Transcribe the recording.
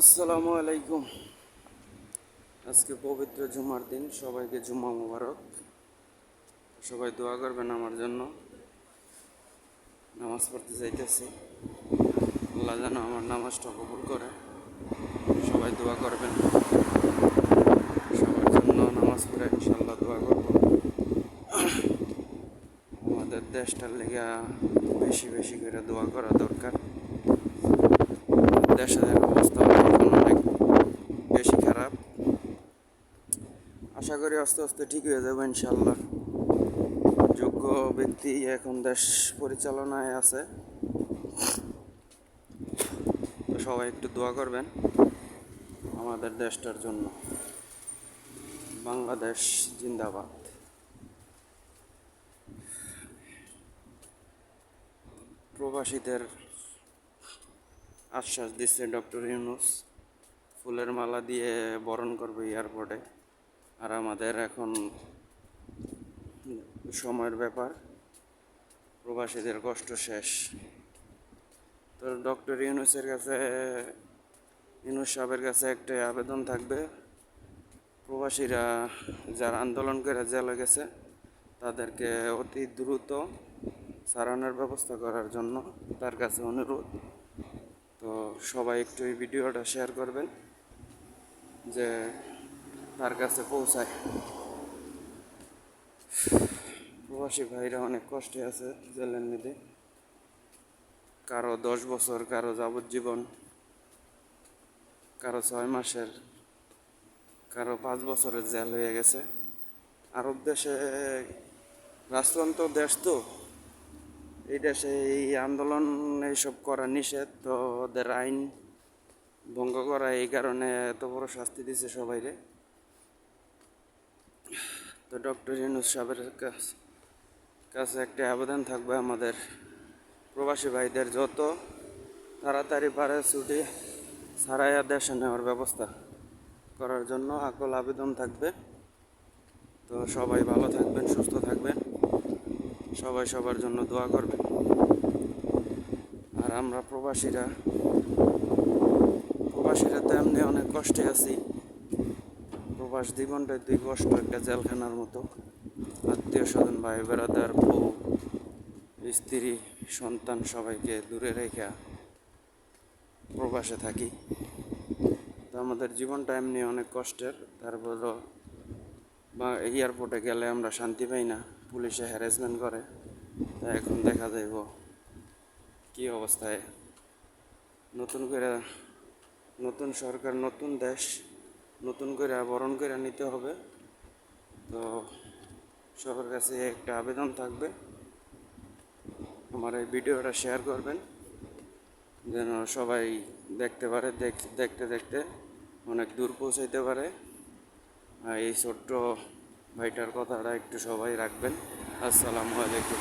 আসসালামু আলাইকুম। আজকে পবিত্র জুমার দিন, সবাইকে জুমা মুবারক। সবাই দোয়া করবেন আমার জন্য। নামাজ পড়তে যাইতেছি। আল্লাহ যেন আমার নামাজটা কবুল করে। সবাই দোয়া করবেন। সবার জন্য নামাজ পড়ে ইনশাল্লাহ দোয়া করব। আমাদের দেশটার লেগে বেশি বেশি করে দোয়া করা দরকার। দেশের অবস্থা অনেক বেশি খারাপ। আশা করি আস্তে আস্তে ঠিক হয়ে যাবে ইনশাল্লাহ যোগ্য ব্যক্তি এখন দেশ পরিচালনায় আছে। তো সবাই একটু দোয়া করবেন আমাদের দেশটার জন্য। বাংলাদেশ জিন্দাবাদ। প্রবাসীদের আশ্বাস দিচ্ছে ডক্টর ইউনুস। ফুলের মালা দিয়ে বরণ করবে এয়ারপোর্টে। আর আমাদের এখন সময়ের ব্যাপার। প্রবাসীদের কষ্ট শেষ। তো ডক্টর ইউনুসের কাছে, ইউনুস সাহেবের কাছে একটা আবেদন থাকবে। প্রবাসীরা যারা আন্দোলন করে জেলে গেছে, তাদেরকে অতি দ্রুত সারানোর ব্যবস্থা করার জন্য তার কাছে অনুরোধ। তো সবাই একটু এই ভিডিওটা শেয়ার করবেন যে তার কাছে পৌঁছায়। প্রবাসী ভাইরা অনেক কষ্টে আছে জেলের নিতে কারও দশ বছর, কারও যাবজ্জীবন, কারও ছয় মাসের, কারও পাঁচ বছরের জেল হয়ে গেছে। আরব দেশে রাষ্ট্রযন্ত্র দেশ তো। দেশে এই আন্দোলন এইসব করা নিষেধ, তো ওদের আইন ভঙ্গ করা এই কারণে এত বড় শাস্তি দিছে সবাইরে। তো ডক্টর ইউনুস সাহেবের কাছ- একটা আবেদন থাকবে আমাদের প্রবাসী ভাইদের যত তাড়াতাড়ি পারে ছুটি সারাইয়া দেশে নেওয়ার ব্যবস্থা করার জন্য আকল আবেদন থাকবে। তো সবাই ভালো থাকবেন, সুস্থ থাকবেন। সবাই সবার জন্য দোয়া করবেন। আর আমরা প্রবাসীরা প্রবাসীরা তো এমনি অনেক কষ্টে আছি। প্রবাস জীবনটা দুই কষ্ট, একটা জেলখানার মতো। আত্মীয় স্বজন, ভাই, বেড়াদার, বউ, স্ত্রী, সন্তান সবাইকে দূরে রেখে প্রবাসে থাকি। তো আমাদের জীবনটা এমনি অনেক কষ্টের। তারপরও বা এয়ারপোর্টে গেলে আমরা শান্তি পাই না। পুলিশে হ্যারাসমেন্ট করে, তা এখন দেখা যাইব কি অবস্থায়। নতুন করে নতুন সরকার, নতুন দেশ, নতুন করে বরণ করে নিতে হবে। তো সবার কাছে একটা আবেদন থাকবে। আমার এই ভিডিওটা শেয়ার করবেন, যেন সবাই দেখতে পারে, দেখ- দেখতে দেখতে অনেক দূর পৌঁছাইতে পারে। এই ছোট্ট ভাইটার কথাটা একটু সবাই রাখবেন। আসসালামু আলাইকুম।